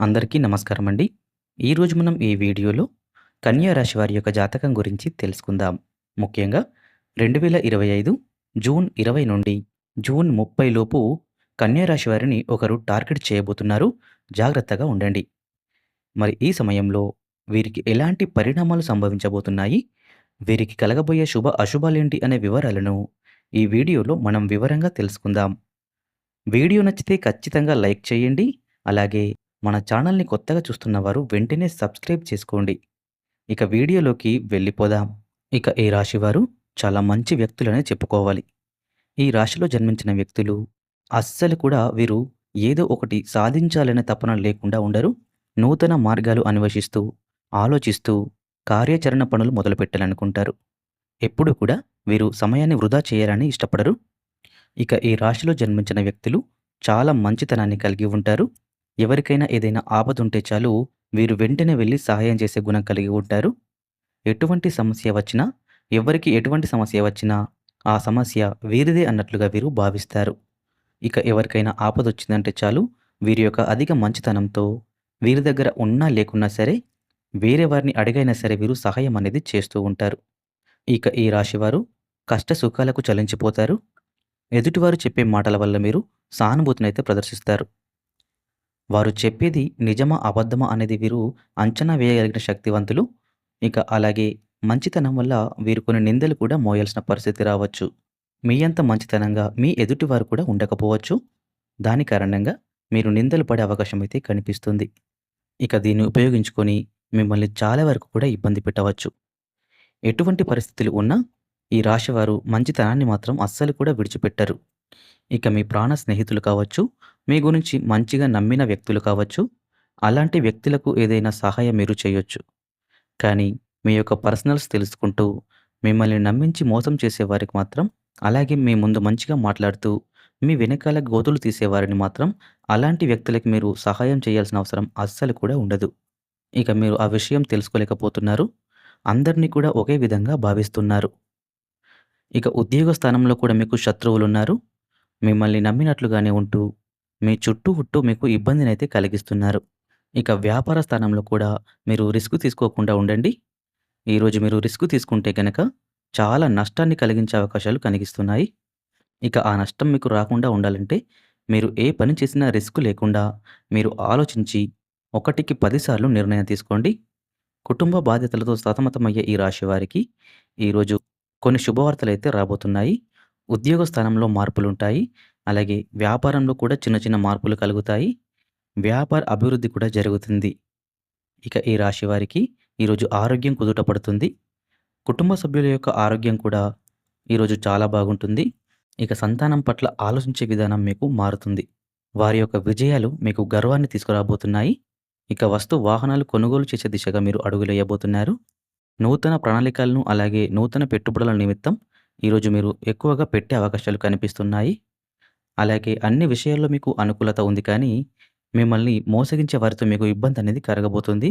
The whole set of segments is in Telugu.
అందరికీ నమస్కారం అండి. ఈరోజు మనం ఈ వీడియోలో కన్యా రాశి వారి యొక్క జాతకం గురించి తెలుసుకుందాం. ముఖ్యంగా 2025 జూన్ 20 నుండి జూన్ 30 లోపు కన్యా రాశి వారిని ఒకరు టార్గెట్ చేయబోతున్నారు. జాగ్రత్తగా ఉండండి. మరి ఈ సమయంలో వీరికి ఎలాంటి పరిణామాలు సంభవించబోతున్నాయి? వీరికి కలగబోయే శుభ అశుభాలేంటి అనే వివరాలను ఈ వీడియోలో మనం వివరంగా తెలుసుకుందాం. వీడియో నచ్చితే ఖచ్చితంగా లైక్ చేయండి. అలాగే మన ఛానల్‌ని కొత్తగా చూస్తున్న వారు వెంటనే సబ్స్క్రైబ్ చేసుకోండి. ఇక వీడియోలోకి వెళ్ళిపోదాం. ఇక ఈ రాశి వారు చాలా మంచి వ్యక్తులనే చెప్పుకోవాలి. ఈ రాశిలో జన్మించిన వ్యక్తులు అస్సలు కూడా వీరు ఏదో ఒకటి సాధించాలనే తపన లేకుండా ఉండరు. నూతన మార్గాలు అన్వేషిస్తూ, ఆలోచిస్తూ కార్యాచరణ పనులు మొదలుపెట్టాలనుకుంటారు. ఎప్పుడూ కూడా వీరు సమయాన్ని వృధా చేయాలని ఇష్టపడరు. ఇక ఈ రాశిలో జన్మించిన వ్యక్తులు చాలా మంచితనాన్ని కలిగి ఉంటారు. ఎవరికైనా ఏదైనా ఆపదుంటే చాలు వీరు వెంటనే వెళ్ళి సహాయం చేసే గుణం కలిగి ఉంటారు. ఎటువంటి సమస్య వచ్చినా, ఎవరికి ఎటువంటి సమస్య వచ్చినా ఆ సమస్య వీరిదే అన్నట్లుగా వీరు భావిస్తారు. ఇక ఎవరికైనా ఆపదొచ్చిందంటే చాలు వీరి యొక్క అధిక మంచితనంతో వీరి దగ్గర ఉన్నా లేకున్నా సరే వేరే వారిని అడిగైనా సరే వీరు సహాయం అనేది చేస్తూ ఉంటారు. ఇక ఈ రాశివారు కష్ట సుఖాలకు చలించిపోతారు. ఎదుటివారు చెప్పే మాటల వల్ల మీరు సానుభూతినైతే ప్రదర్శిస్తారు. వారు చెప్పేది నిజమా? అబద్ధమా? అనేది వీరు అంచనా వేయగలిగిన శక్తివంతులు. ఇక అలాగే మంచితనం వల్ల వీరు కొన్ని నిందలు కూడా మోయాల్సిన పరిస్థితి రావచ్చు. మీ అంత మంచితనంగా మీ ఎదుటివారు కూడా ఉండకపోవచ్చు. దాని కారణంగా మీరు నిందలు పడే అవకాశం అయితే కనిపిస్తుంది. ఇక దీన్ని ఉపయోగించుకొని మిమ్మల్ని చాలా వరకు కూడా ఇబ్బంది పెట్టవచ్చు. ఎటువంటి పరిస్థితులు ఉన్నా ఈ రాశివారు మంచితనాన్ని మాత్రం అస్సలు కూడా విడిచిపెట్టరు. ఇక మీ ప్రాణ స్నేహితులు కావచ్చు, మీ గురించి మంచిగా నమ్మిన వ్యక్తులు కావచ్చు, అలాంటి వ్యక్తులకు ఏదైనా సహాయం మీరు చేయొచ్చు. కానీ మీ యొక్క పర్సనల్స్ తెలుసుకుంటూ, మిమ్మల్ని నమ్మించి మోసం చేసేవారికి మాత్రం, అలాగే మీ ముందు మంచిగా మాట్లాడుతూ, మీ వెనకాల గోతులు తీసేవారిని మాత్రం అలాంటి వ్యక్తులకి మీరు సహాయం చేయాల్సిన అవసరం అస్సలు కూడా ఉండదు. ఇక మీరు ఆ విషయం తెలుసుకోలేకపోతున్నారు. అందరిని కూడా ఒకే విధంగా భావిస్తున్నారు. ఇక ఉద్యోగ స్థానంలో కూడా మీకు శత్రువులున్నారు. మిమ్మల్ని నమ్మినట్లుగానే ఉంటూ, మీ చుట్టూ ఉట్టూ మీకు ఇబ్బందినైతే కలిగిస్తున్నారు. ఇక వ్యాపార స్థానంలో కూడా మీరు రిస్క్ తీసుకోకుండా ఉండండి. ఈరోజు మీరు రిస్క్ తీసుకుంటే గనక చాలా నష్టాన్ని కలిగించే అవకాశాలు కనిగిస్తున్నాయి. ఇక ఆ నష్టం మీకు రాకుండా ఉండాలంటే మీరు ఏ పని చేసినా రిస్క్ లేకుండా మీరు ఆలోచించి ఒకటికి పదిసార్లు నిర్ణయం తీసుకోండి. కుటుంబ బాధ్యతలతో సతమతమయ్యే ఈ రాశి వారికి ఈరోజు కొన్ని శుభవార్తలైతే రాబోతున్నాయి. ఉద్యోగ స్థానంలో మార్పులుంటాయి. అలాగే వ్యాపారంలో కూడా చిన్న చిన్న మార్పులు కలుగుతాయి. వ్యాపార అభివృద్ధి కూడా జరుగుతుంది. ఇక ఈ రాశి వారికి ఈరోజు ఆరోగ్యం కుదుట పడుతుంది. కుటుంబ సభ్యుల యొక్క ఆరోగ్యం కూడా ఈరోజు చాలా బాగుంటుంది. ఇక సంతానం పట్ల ఆలోచించే విధానం మీకు మారుతుంది. వారి యొక్క విజయాలు మీకు గర్వాన్ని తీసుకురాబోతున్నాయి. ఇక వస్తు వాహనాలు కొనుగోలు చేసే దిశగా మీరు అడుగులేయబోతున్నారు. నూతన ప్రణాళికలను అలాగే నూతన పెట్టుబడుల నిమిత్తం ఈరోజు మీరు ఎక్కువగా పెట్టే అవకాశాలు కనిపిస్తున్నాయి. అలాగే అన్ని విషయాల్లో మీకు అనుకూలత ఉంది కానీ, మిమ్మల్ని మోసగించే వారితో మీకు ఇబ్బంది అనేది కరగబోతుంది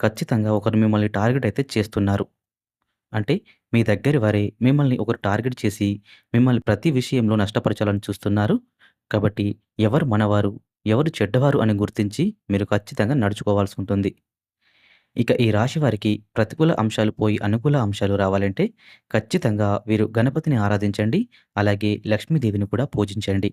ఖచ్చితంగా ఒకరు మిమ్మల్ని టార్గెట్ అయితే చేస్తున్నారు. అంటే మీ దగ్గరి వారే మిమ్మల్ని ఒకరు టార్గెట్ చేసి, మిమ్మల్ని ప్రతి విషయంలో నష్టపరచాలని చూస్తున్నారు. కాబట్టి ఎవరు మనవారు, ఎవరు చెడ్డవారు అని గుర్తించి మీరు ఖచ్చితంగా నడుచుకోవాల్సి ఉంటుంది. ఇక ఈ రాశి వారికి ప్రతికూల అంశాలు పోయి అనుకూల అంశాలు రావాలంటే ఖచ్చితంగా వీరు గణపతిని ఆరాధించండి. అలాగే లక్ష్మీదేవిని కూడా పూజించండి.